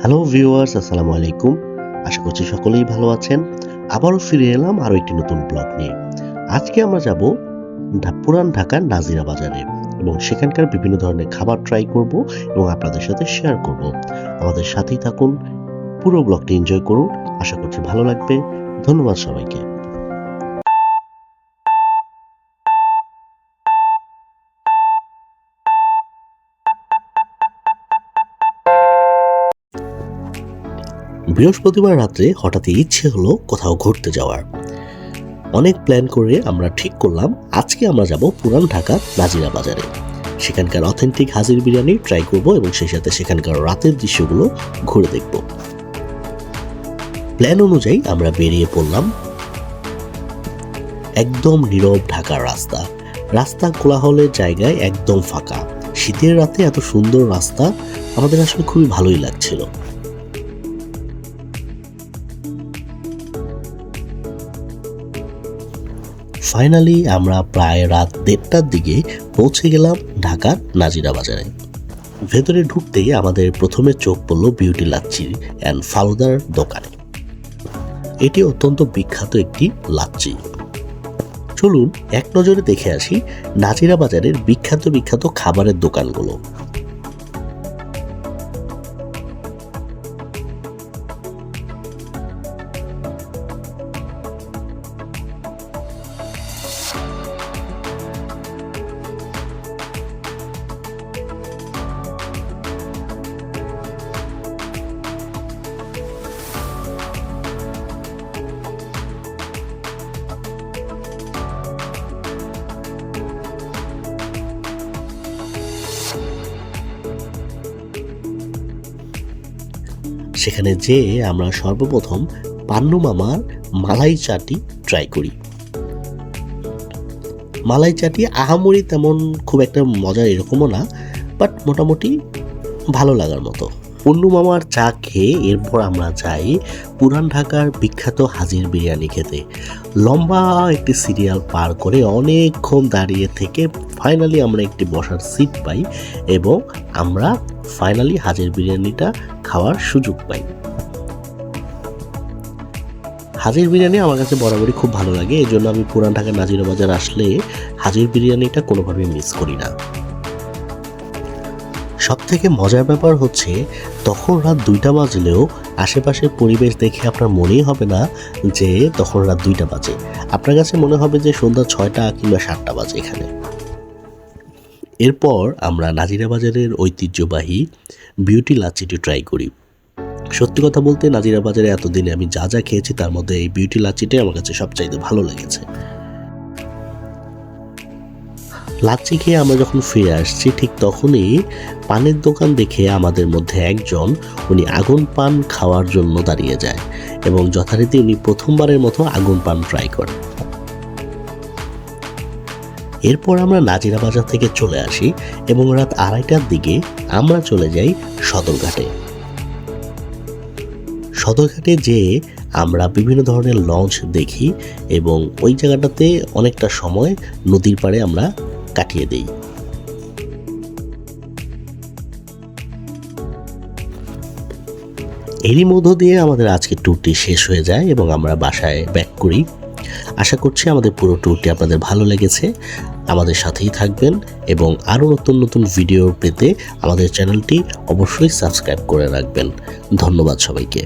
Hello viewers আসসালামু আলাইকুম। আশা করছি সকলেই ভালো আছেন। আবারও ফিরে এলাম আরও একটি নতুন ব্লগ নিয়ে। আজকে আমরা যাব পুরান ঢাকার নাজিরা বাজারে এবং সেখানকার বিভিন্ন ধরনের খাবার ট্রাই করব এবং আপনাদের সাথে শেয়ার করব। আমাদের সাথেই থাকুন, পুরো ব্লগটি এনজয় করুন। আশা করছি ভালো লাগবে। ধন্যবাদ সবাইকে। বৃহস্পতিবার রাত্রে হঠাৎই ইচ্ছে হলো কোথাও ঘুরতে যাওয়ার। অনেক প্ল্যান করে আমরা ঠিক করলাম, আজকে আমরা যাব পুরান ঢাকার নাজিরা বাজারে। সেখানকার অথেন্টিক হাজির বিরিয়ানি ট্রাই করব এবং সেই সাথে সেখানকার রাতের দৃশ্যগুলো ঘুরে দেখব। প্ল্যান অনুযায়ী আমরা বেরিয়ে পড়লাম একদম নীরব ঢাকার রাস্তা। রাস্তা কোলাহলের জায়গায় একদম ফাঁকা। শীতের রাতে এত সুন্দর রাস্তা আমাদের আসলে খুবই ভালোই লাগছিল। ফাইনালি আমরা প্রায় রাত দেড়টার দিকে পৌঁছে গেলাম ঢাকার নাজিরা বাজারে। ভেতরে ঢুকতেই আমাদের প্রথমে চোখ পড়ল বিউটি লাচ্ছি অ্যান্ড ফালুদার দোকানে। এটি অত্যন্ত বিখ্যাত একটি লাচ্ছি। চলুন, এক নজরে দেখে আসি নাজিরা বাজারের বিখ্যাত বিখ্যাত খাবারের দোকানগুলো। সেখানে যেয়ে আমরা সর্বপ্রথম পান্নু মামার মালাই চাটি ট্রাই করি। মালাই চাটি আহামরি তেমন খুব একটা মজা এরকমও না বাট মোটামুটি ভালো লাগার মতো। পন্নু মামার চা খেয়ে এরপর আমরা যাই পুরান ঢাকার বিখ্যাত হাজির বিরিয়ানি খেতে। লম্বা একটি সিরিয়াল পার করে অনেকক্ষণ দাঁড়িয়ে থেকে ফাইনালি আমরা একটি বসার সিট পাই এবং আমরা ফাইনালি হাজির বিরিয়ানিটা খাওয়ার সুযোগ পাই। হাজির বিরিয়ানি আমার কাছে বরাবরই খুব ভালো লাগে এই জন্য আমি পুরান ঢাকা নাজিরা বাজার আসলে হাজির বিরিয়ানিটা কোনোভাবেই মিস করি না। সব থেকে মজার ব্যাপার হচ্ছে, তখন রাত দুইটা বাজলেও আশেপাশের পরিবেশ দেখে আপনার মনেই হবে না যে তখন রাত দুইটা বাজে। আপনার কাছে মনে হবে যে সন্ধ্যা ছয়টা কিংবা সাতটা বাজে এখানে। এরপর আমরা নাজিরা বাজারের ঐতিহ্যবাহী বিউটি লাচিটি ট্রাই করি। সত্যি কথা বলতে নাজিরা বাজারে এতদিনে আমি যা যা খেয়েছি, তার মধ্যে এই বিউটি লাচ্ছিটাই আমার কাছে সবচাইতে ভালো লেগেছে। লাচ্ছি খেয়ে আমরা যখন ফিরে আসছি, ঠিক তখনই পানের দোকান দেখে আমাদের মধ্যে একজন, উনি আগুন পান খাওয়ার জন্য দাঁড়িয়ে যায় এবং যথারীতি উনি প্রথমবারের মতো আগুন পান ট্রাই করেন। এরপর আমরা নাজিরা বাজার থেকে চলে আসি এবং রাত আড়াইটার দিকে আমরা চলে যাই সদরঘাটে। সদরঘাটে যেয়ে আমরা বিভিন্ন ধরনের লঞ্চ দেখি এবং ওই জায়গাটাতে অনেকটা সময় নদীর পাড়ে আমরা কাটিয়ে দিই। এরই মধ্য দিয়ে আমাদের আজকে ট্যুরটি শেষ হয়ে যায় এবং আমরা বাসায় ব্যাক করি। আশা করছি আমাদের পুরো ট্যুরটি আপনাদের ভালো লেগেছে। আমাদের সাথেই থাকবেন এবং আরও নতুন নতুন ভিডিও পেতে আমাদের চ্যানেলটি অবশ্যই সাবস্ক্রাইব করে রাখবেন। ধন্যবাদ সবাইকে।